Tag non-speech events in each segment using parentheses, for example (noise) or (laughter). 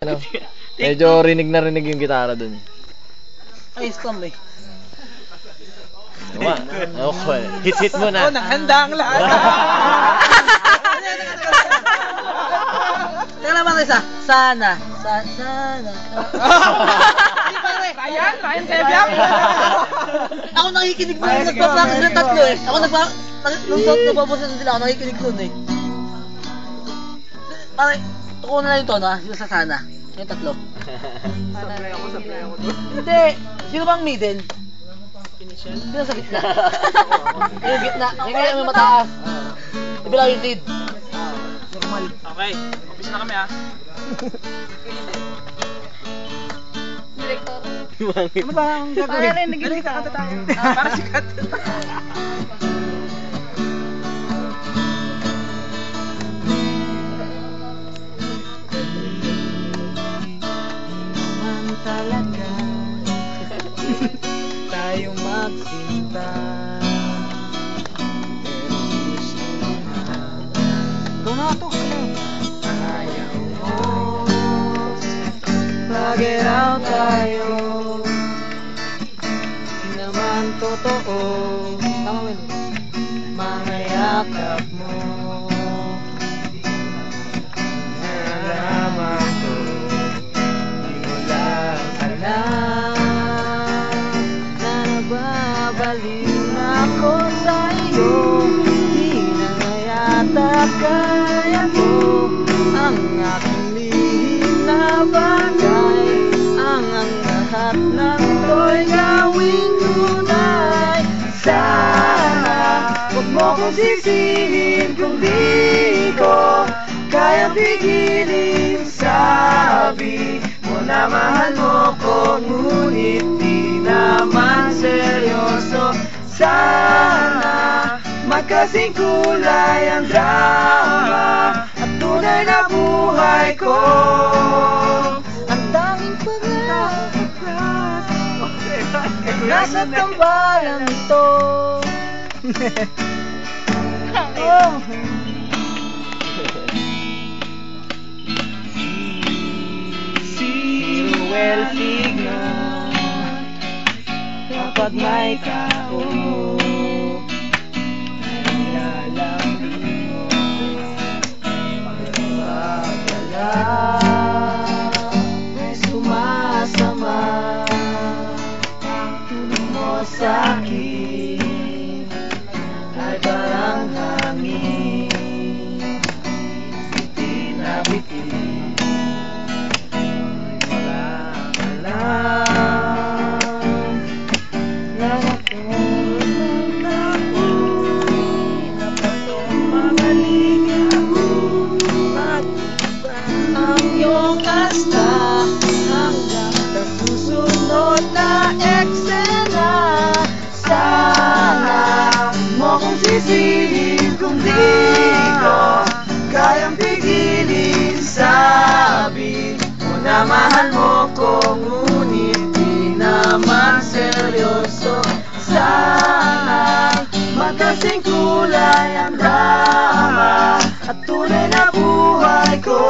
Ano? Medyo rinig na rinig yung gitara dun. Ay, scam eh. Diba? Okay. Hit-hit mo Oh, na. naghanda ang lahat. Teka lang mga isa. Sana. Sa sana. Ryan? Ryan Sebiak? Ako nakikinig mo yung nagpa-practice ng tatlo eh. Ako nagpa... Nung sa nagpapos na sila, ako nakikinig nun eh. Pare, tuko na lang yung tono ah. Yung sa sana. Yung tatlo. (laughs) Sablay ako, sablay ako doon. Hindi. Sino bang middle? Sino sa gitna? (laughs) yung gitna. Yung kaya may mataas. Ibila yung lead. Normal. Okay, umpisa na kami ah. Director. Ano ba ang gagawin? Para rinig yung kita. Ah, para sikat. naman (laughs) tayo magsinta pero gusto na ikaw na to ayaw mo mag-iraw tayo. Di naman totoo. Tama yun? mga yakap mo ang aking lihim Ang ang lahat ng to'y gawing tunay. Sana huwag mo kong sisihin kung di ko kaya pigilin. Sabi mo na mahal mo ko Ngunit di naman seryoso. Sana magkasing kulay ang drama tunay na buhay ko. Ang tanging pangarap Nasa tambalan ito. (laughs) Oh. Cruel signo Kapag may tao sa'kin Ay parang hangin Biti na biti wala ka lang na natulog na ako napasok magaling ako at ang iyong asta sisihin kung di ko kayang pigilin. Sabi mo na mahal mo ko ngunit di naman seryoso. Sana magkasing kulay ang drama at tunay na buhay ko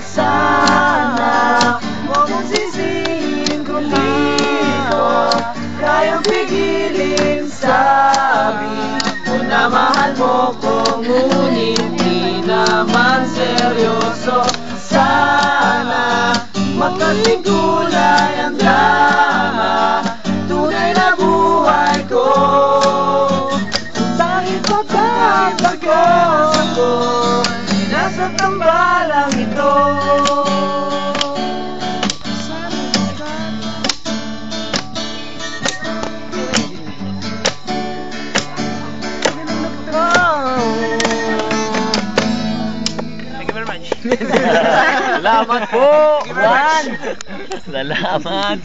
Sana Huwag mong sisihin kung di ko Kayang pigilin Sabi mo na mahal mo ko Ngunit di naman seryoso Salamat po, Juan! Salamat!